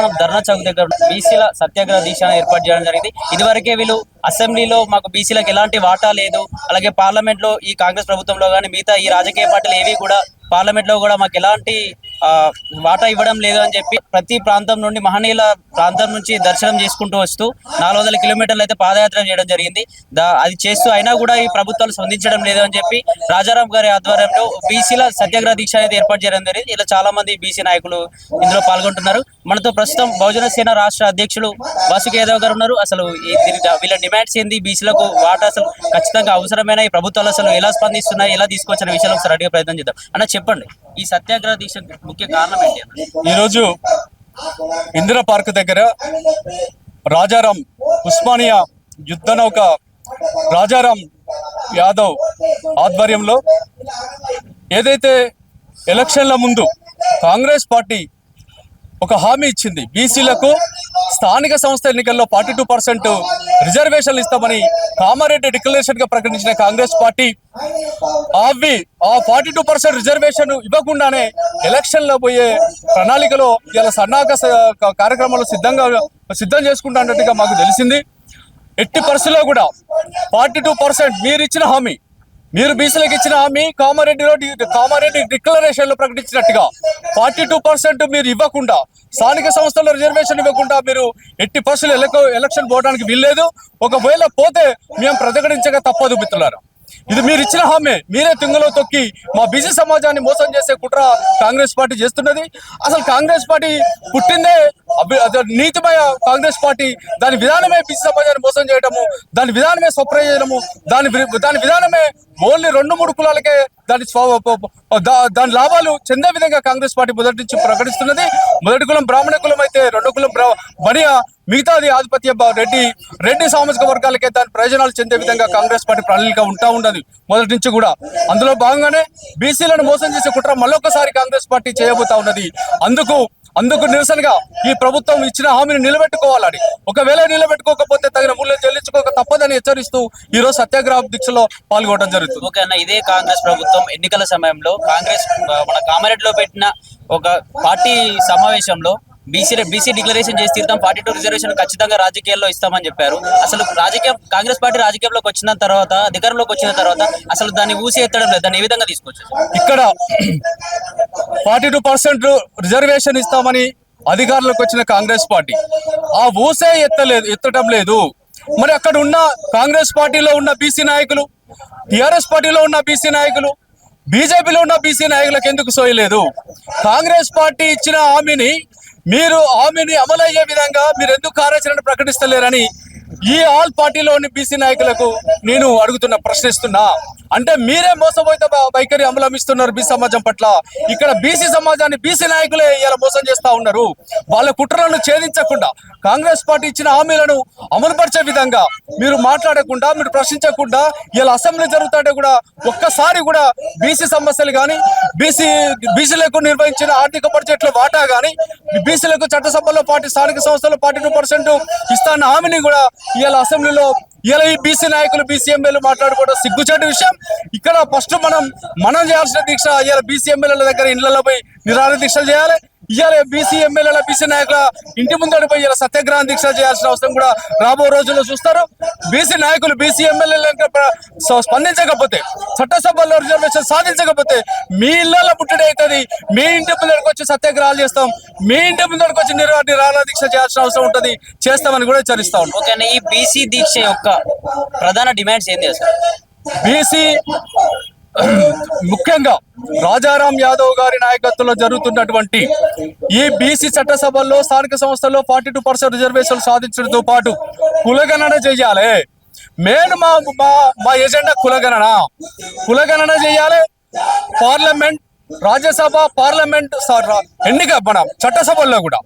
మనం ధర్నా చౌక్ దగ్గర బీసీల సత్యాగ్రహ దీక్ష ఏర్పాటు చేయడం జరిగింది. ఇదివరకే వీళ్ళు అసెంబ్లీలో మాకు బీసీలకు ఎలాంటి వాటా లేదు. అలాగే పార్లమెంట్లో ఈ కాంగ్రెస్ ప్రభుత్వంలో కానీ మిగతా ఈ రాజకీయ పార్టీలు ఏవి కూడా పార్లమెంట్లో కూడా మాకు ఎలాంటి వాటా ఇవ్వడం లేదు అని చెప్పి ప్రతి ప్రాంతం నుండి మహనీయుల ప్రాంతం నుంచి దర్శనం చేసుకుంటూ వస్తూ నాలుగు వందల కిలోమీటర్లు అయితే పాదయాత్ర చేయడం జరిగింది. అది చేస్తూ అయినా కూడా ఈ ప్రభుత్వాలు స్పందించడం లేదు అని చెప్పి రాజారాం గారి ఆధ్వర్యంలో బీసీల సత్యాగ్రహ దీక్ష అనేది ఏర్పాటు చేయడం జరిగింది. ఇలా చాలా మంది బీసీ నాయకులు ఇందులో పాల్గొంటున్నారు. మనతో ప్రస్తుతం బహుజన సేన రాష్ట్ర అధ్యక్షులు వాసుకి యాదవ్ గారు ఉన్నారు. అసలు వీళ్ళ డిమాండ్స్ ఏంది? బీసీలకు వాటా అసలు ఖచ్చితంగా అవసరమైన? ఈ ప్రభుత్వాలు అసలు ఎలా స్పందిస్తున్నాయి? ఎలా తీసుకొచ్చిన విషయాలు ఒకసారి అడిగే ప్రయత్నం చేద్దాం. అన్న చెప్పండి. ఈ సత్యాగ్రహ దీక్ష ముఖ్య కారణం ఏంటి ఈరోజు ఇందిరా పార్క్ దగ్గర రాజారాం ఉస్మానియా యుద్ధ నౌక రాజారాం యాదవ్ ఆధ్వర్యంలో ఏదైతే ఎలక్షన్ల ముందు కాంగ్రెస్ పార్టీ ఒక హామీ ఇచ్చింది బీసీలకు స్థానిక సంస్థ ఎన్నికల్లో ఫార్టీ టూ పర్సెంట్ రిజర్వేషన్లు ఇస్తామని కామారెడ్డి డిక్లరేషన్గా ప్రకటించిన కాంగ్రెస్ పార్టీ. అవి ఆ ఫార్టీ టూ పర్సెంట్ రిజర్వేషన్ ఇవ్వకుండానే ఎలక్షన్లో పోయే ప్రణాళికలో ఇలా సన్నాహక కార్యక్రమాలు సిద్ధంగా సిద్ధం చేసుకుంటున్నట్టుగా మాకు తెలిసింది. ఎట్టి పరిస్థితుల్లో కూడా ఫార్టీ టూ పర్సెంట్ మీరు ఇచ్చిన హామీ మీరు బీసీలకు ఇచ్చిన హామీ కామారెడ్డిలో కామారెడ్డి డిక్లరేషన్లో ప్రకటించినట్టుగా ఫార్టీ టూ పర్సెంట్ మీరు ఇవ్వకుండా స్థానిక సంస్థల్లో రిజర్వేషన్ ఇవ్వకుండా మీరు ఎట్టి పర్సెంట్ ఎలక్షన్ పోవడానికి వీల్లేదు. ఒకవేళ పోతే మేము ప్రతిఘటించక తప్పదు మిత్రులారా. ఇది మీరు ఇచ్చిన హామీ. మీరే తుంగలో తొక్కి మా బిజీ సమాజాన్ని మోసం చేసే కుట్ర కాంగ్రెస్ పార్టీ చేస్తున్నది. అసలు కాంగ్రెస్ పార్టీ పుట్టిందే అభి- నీతిమయ కాంగ్రెస్ పార్టీ దాని విధానమే బీసీ సమాజాన్ని మోసం చేయడము దాని విధానమే స్వప్రయోజనము దాని దాని విధానమే ఓన్లీ రెండు మూడు కులాలకే దాని స్వ- దా- దాని లాభాలు చెందే విధంగా కాంగ్రెస్ పార్టీ మొదటి నుంచి ప్రకటిస్తున్నది. మొదటి కులం బ్రాహ్మణ కులం అయితే రెండు కులం బనియా మిగతాది ఆధిపత్య రెడ్డి రెడ్డి సామాజిక వర్గాలకే దాని ప్రయోజనాలు చెందే విధంగా కాంగ్రెస్ పార్టీ ప్రణాళిక ఉంటా ఉండదు మొదటి నుంచి కూడా. అందులో భాగంగానే బీసీలను మోసం చేసే కుట్ర మళ్ళొకసారి కాంగ్రెస్ పార్టీ చేయబోతా ఉన్నది. అందుకు అందుకు నిరసనగా ఈ ప్రభుత్వం ఇచ్చిన హామీని నిలబెట్టుకోవాలని. ఒకవేళ నిలబెట్టుకోకపోతే తగిన మూల్యం చెల్లించుకోక తప్పదని హెచ్చరిస్తూ ఈ రోజు సత్యాగ్రహ దీక్షలో పాల్గొనడం జరుగుతుంది. ఓకే అన్న ఇదే కాంగ్రెస్ ప్రభుత్వం ఎన్నికల సమయంలో కాంగ్రెస్ మన కామారెడ్డిలో పెట్టిన ఒక పార్టీ సమావేశంలో బీసీ బీసీ డిక్లరేషన్ చేసి తీరుతాం. ఫార్టీ టూ రిజర్వేషన్ ఖచ్చితంగా రాజకీయాల్లో ఇస్తామని చెప్పారు. అసలు రాజకీయం కాంగ్రెస్ పార్టీ రాజకీయంలోకి వచ్చిన తర్వాత అధికారంలోకి వచ్చిన తర్వాత అసలు దాన్ని ఊసి ఎత్తడం లేదు. దాన్ని ఏ విధంగా తీసుకోవచ్చు ఇక్కడ ఫార్టీ టూ పర్సెంట్ రిజర్వేషన్ ఇస్తామని అధికారంలోకి వచ్చిన కాంగ్రెస్ పార్టీ. ఆ ఊసే ఎత్తలేదు ఎత్తటం లేదు. మరి అక్కడ ఉన్న కాంగ్రెస్ పార్టీలో ఉన్న బీసీ నాయకులు టిఆర్ఎస్ పార్టీలో ఉన్న బీసీ నాయకులు బీజేపీలో ఉన్న బీసీ నాయకులకు ఎందుకు సోయలేదు? కాంగ్రెస్ పార్టీ ఇచ్చిన హామీని మీరు హామీని అమలయ్యే విధంగా మీరు ఎందుకు కార్యాచరణ ప్రకటిస్తలేరని ఈ ఆల్ పార్టీలోని బీసీ నాయకులకు నేను అడుగుతున్నా ప్రశ్నిస్తున్నా అంటే మీరే మోసపోయిన వైఖరి అవలంబిస్తున్నారు బీసీ సమాజం పట్ల. ఇక్కడ బీసీ సమాజాన్ని బీసీ నాయకులే ఇలా మోసం చేస్తా ఉన్నారు. వాళ్ళ కుట్రలను ఛేదించకుండా కాంగ్రెస్ పార్టీ ఇచ్చిన హామీలను అమలుపరిచే విధంగా మీరు మాట్లాడకుండా మీరు ప్రశ్నించకుండా ఇలా అసెంబ్లీ జరుగుతుంటే కూడా ఒక్కసారి కూడా బీసీ సమస్యలు కానీ బీసీ బీసీలకు నిర్వహించిన ఆర్థిక బడ్జెట్లో వాటా కానీ బీసీలకు చట్టసభలో పార్టీ స్థానిక సంస్థలు పార్టీ టూ పర్సెంట్ ఇస్తాన్న హామీని కూడా ఇవాళ అసెంబ్లీలో ఇలా ఈ బీసీ నాయకులు బీసీ ఎమ్మెల్యేలు మాట్లాడుకోవడం సిగ్గుచేటు విషయం. ఇక్కడ ఫస్ట్ మనం మనం చేయాల్సిన దీక్ష ఇవాళ బీసీ ఎమ్మెల్యేల దగ్గర ఇళ్ళలో పోయి నిరాహార దీక్షలు చేయాలి. ఇవాళ బీసీ ఎమ్మెల్యేల బీసీ నాయకుల ఇంటి ముందర పోయి ఇలా సత్యాగ్రహం దీక్ష చేయాల్సిన అవసరం కూడా రాబో రోజుల్లో చూస్తారు. బీసీ నాయకులు బీసీ ఎమ్మెల్యేల స్పందించకపోతే చట్టసభలో రిజర్వేషన్ సాధించకపోతే మీ ఇళ్ళలో ముట్టడి అవుతుంది. మీ ఇంటి ముందరికి వచ్చి సత్యాగ్రహాలు చేస్తాం. మీ ఇంటి ముందరికి వచ్చి నిరా నిరాహార దీక్ష చేయాల్సిన అవసరం ఉంటుంది. చేస్తామని కూడా హెచ్చరిస్తా. ఓకే అన్న ఈ బీసీ దీక్ష యొక్క ప్రధాన డిమాండ్స్ అసలు బీసీ ముఖ్యంగా రాజారాం యాదవ్ గారి నాయకత్వంలో జరుగుతున్నటువంటి ఈ బీసీ చట్టసభల్లో స్థానిక సంస్థల్లో ఫార్టీ టూ పర్సెంట్ రిజర్వేషన్లు సాధించడంతో పాటు కులగణన చేయాలి. మెయిన్ మా మా మా ఎజెండా కులగణన. కులగణన చేయాలి. పార్లమెంట్ రాజ్యసభ పార్లమెంట్ సార్ రా- ఎన్నిక మన చట్టసభల్లో కూడా.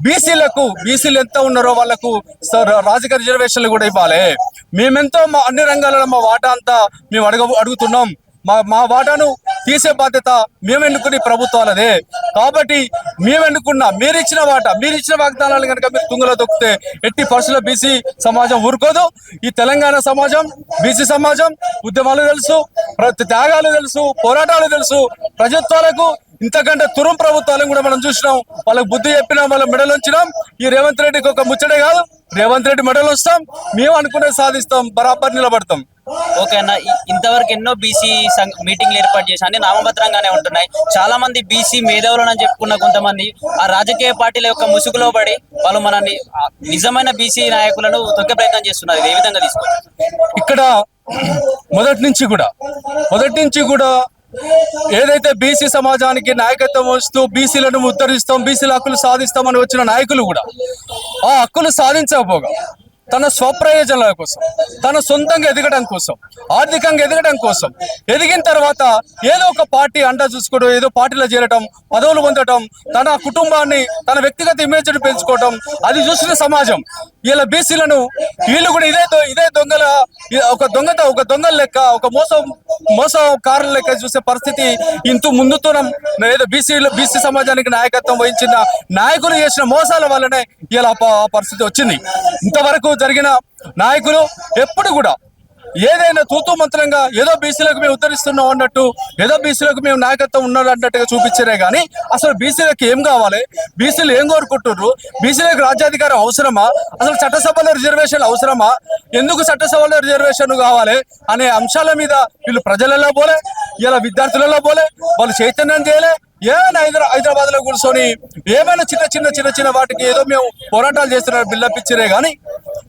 బీసీలకు బీసీలు ఎంత ఉన్నారో వాళ్ళకు సార్ రాజకీయ రిజర్వేషన్లు కూడా ఇవ్వాలి. మేమెంతో మా అన్ని రంగాలలో మా వాటా అంతా మేము అడగ అడుగుతున్నాం. మా మా వాటాను తీసే బాధ్యత మేము ఎన్నుకునే ప్రభుత్వాలదే. కాబట్టి మేము ఎన్నుకున్న మీరు ఇచ్చిన వాట మీరు ఇచ్చిన వాగ్దానాలు కనుక మీరు తుంగలో దొక్కితే ఎట్టి పరిస్థితుల్లో బీసీ సమాజం ఊరుకోదు. ఈ తెలంగాణ సమాజం బీసీ సమాజం ఉద్యమాలు తెలుసు ప్రతి త్యాగాలు తెలుసు పోరాటాలు తెలుసు. ప్రజత్వాలకు ఇంతకంటే తురం ప్రభుత్వాలను కూడా మనం చూసినాం. వాళ్ళకి బుద్ధి చెప్పినాం వాళ్ళ మెడలు ఉంచినాం. ఈ రేవంత్ రెడ్డికి ఒక ముచ్చటే కాదు. రేవంత్ రెడ్డి మెడలు వస్తాం మేము అనుకునే సాధిస్తాం బరాబర్ నిలబడతాం. ఓకే అన్న ఇంతవరకు ఎన్నో బీసీ మీటింగ్లు ఏర్పాటు చేసి అన్ని ఉంటున్నాయి. చాలా మంది బీసీ మేధావులను చెప్పుకున్న కొంతమంది ఆ రాజకీయ పార్టీల యొక్క ముసుగులో పడి వాళ్ళు మనల్ని నిజమైన బీసీ నాయకులను తొక్కే ప్రయత్నం చేస్తున్నారు. ఏ విధంగా తీసుకోవచ్చు? ఇక్కడ మొదటి నుంచి కూడా మొదటి నుంచి కూడా ఏదైతే బీసీ సమాజానికి నాయకత్వం వస్తూ బీసీలను ఉద్ధరిస్తాం బీసీల హక్కులు సాధిస్తామని వచ్చిన నాయకులు కూడా ఆ హక్కులు సాధించకపోగా తన స్వప్రయోజనాల కోసం తన సొంతంగా ఎదగడం కోసం ఆర్థికంగా ఎదగడం కోసం ఎదిగిన తర్వాత ఏదో ఒక పార్టీ అండ చూసుకోవడం ఏదో పార్టీలో చేరటం పదవులు పొందటం తన కుటుంబాన్ని తన వ్యక్తిగత ఇమేజ్ని పెంచుకోవటం అది చూసిన సమాజం. వీళ్ళ బీసీలను వీళ్ళు కూడా ఇదే దొ- ఇదే దొంగల ఒక దొంగత ఒక దొంగల లెక్క ఒక మోసం మోసకారుల లెక్క చూసే పరిస్థితి ఇంత ముందుతో ఏదో బీసీలు బీసీ సమాజానికి నాయకత్వం వహించిన నాయకులు చేసిన మోసాల వల్లనే ఇలా పరిస్థితి వచ్చింది. ఇంతవరకు జరిగిన నాయకులు ఎప్పుడు కూడా ఏదైనా తూతు మంత్రంగా ఏదో బీసీలకు మేము ఉద్ధరిస్తున్నాం అన్నట్టు ఏదో బీసీలకు మేము నాయకత్వం ఉన్నాడు అన్నట్టుగా చూపించారే కానీ అసలు బీసీలకు ఏం కావాలి? బీసీలు ఏం కోరుకుంటున్నారు బీసీలకు రాజ్యాధికారం అవసరమా? అసలు చట్టసభలో రిజర్వేషన్ అవసరమా? ఎందుకు చట్టసభలో రిజర్వేషన్ కావాలి అనే అంశాల మీద వీళ్ళు ప్రజలలో పోలే ఇలా విద్యార్థులలో పోలే వాళ్ళు చైతన్యం చేయలే. ఏమైనా హైదరా హైదరాబాద్లో కూర్చొని ఏమైనా చిన్న చిన్న చిన్న చిన్న వాటికి ఏదో మేము పోరాటాలు చేస్తున్నారు బిల్డప్ ఇచ్చిరే కానీ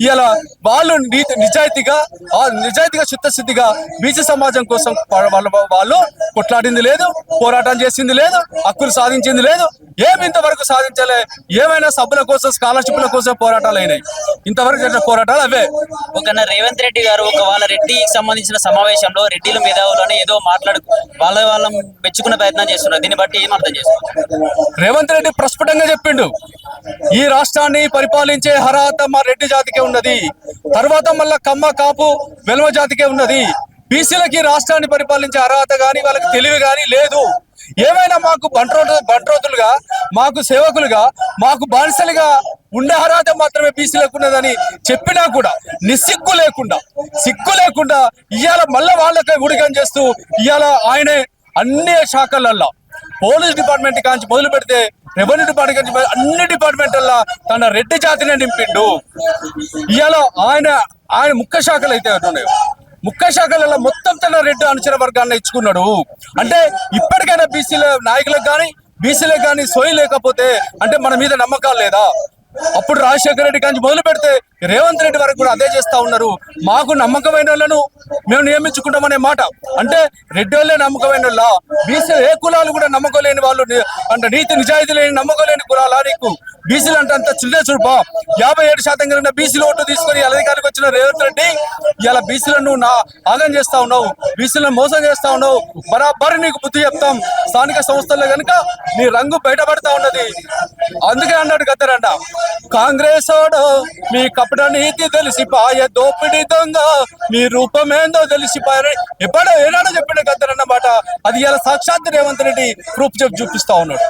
ఇలా వాళ్ళు నీతి నిజాయితీగా ఆ నిజాయితీగా చిత్తశుద్ధిగా బీసీ సమాజం కోసం వాళ్ళ వాళ్ళు కొట్లాడింది లేదు పోరాటం చేసింది లేదు హక్కులు సాధించింది లేదు ఏమి ఇంతవరకు సాధించలే ఏమైనా సభల కోసం స్కాలర్షిప్ల కోసం పోరాటాలు అయినాయి. ఇంతవరకు జరిగిన పోరాటాలు అవే. ఒక రేవంత్ రెడ్డి గారు ఒక వాళ్ళ రెడ్డికి సంబంధించిన సమావేశంలో రెడ్డిలు అని ఏదో మాట్లాడు వాళ్ళ వాళ్ళ మెచ్చుకునే ప్రయత్నం చేస్తున్నారు. దీన్ని బట్టి ఏం అర్థం చేసుకోవచ్చు రేవంత్ రెడ్డి ప్రస్ఫుటంగా చెప్పిండు. ఈ రాష్ట్రాన్ని పరిపాలించే అర్హత మా రెడ్డి జాతికే ఉన్నది. తర్వాత మళ్ళా కమ్మ కాపు వెలువ జాతికే ఉన్నది. బీసీలకి రాష్ట్రాన్ని పరిపాలించే అర్హత గాని వాళ్ళకి తెలివి గాని లేదు. ఏమైనా మాకు బంట్రోతు బంట్రోతులుగా మాకు సేవకులుగా మాకు బానిసలుగా ఉండే అర్హత మాత్రమే బీసీలకు ఉన్నదని చెప్పినా కూడా నిస్సిగ్గు లేకుండా సిగ్గు లేకుండా ఇవాళ మళ్ళా వాళ్ళకే ఉడికం చేస్తూ ఇవాళ ఆయనే అన్ని శాఖలల్లో. పోలీస్ డిపార్ట్మెంట్ కాంచి మొదలు పెడితే రెవెన్యూ డిపార్ట్మెంట్ అన్ని డిపార్ట్మెంట్లలో తన రెడ్డి జాతినే నింపిండు. ఇవాళ ఆయన ఆయన ముఖ్య శాఖలు అయితే ఉన్నాయి. ముఖ్య శాఖలలో మొత్తం తన రెడ్డి అనుచర వర్గాన్ని ఇచ్చుకున్నాడు. అంటే ఇప్పటికైనా బీసీల నాయకులకు కానీ బీసీలకు కానీ సోయి లేకపోతే అంటే మన మీద నమ్మకాలు లేదా? అప్పుడు రాజశేఖర రెడ్డి కాంచి మొదలు పెడితే రేవంత్ రెడ్డి వరకు కూడా అదే చేస్తా ఉన్నారు. మాకు నమ్మకమైన వాళ్ళను మేము నియమించుకుంటామనే మాట. అంటే రెడ్డి వాళ్ళే నమ్మకమైన వాళ్ళ. బీసీ ఏ కులాలు కూడా నమ్మకం లేని వాళ్ళు అంటే నీతి నిజాయితీ లేని నమ్మకం లేని కులాలా నీకు. బీసీలు అంటే అంత చిల్లే చూడపా యాభై ఏడు శాతం కలిగిన బీసీలు ఓటు తీసుకొని అధికారికి వచ్చిన రేవంత్ రెడ్డి ఇలా బీసీలను నా ఆగం చేస్తా ఉన్నావు బీసీలను మోసం చేస్తా ఉన్నావు. బరాబరి నీకు బుద్ధి చెప్తాం. స్థానిక సంస్థల్లో కనుక నీ రంగు బయటపడతా ఉన్నది. అందుకే అన్నాడు గద్దరంట కాంగ్రెస్ ఓడు మీ కపట నీతి తెలిసిపాయ దోపిడి దొంగ మీ రూపమేందో తెలిసిపాయ ఎప్పుడో ఏనాడో చెప్పిన గద్దరన్నమాట అది ఇలా సాక్షాత్ రేవంత్ రెడ్డి ప్రూఫ్ చెప్పి చూపిస్తా ఉన్నాడు.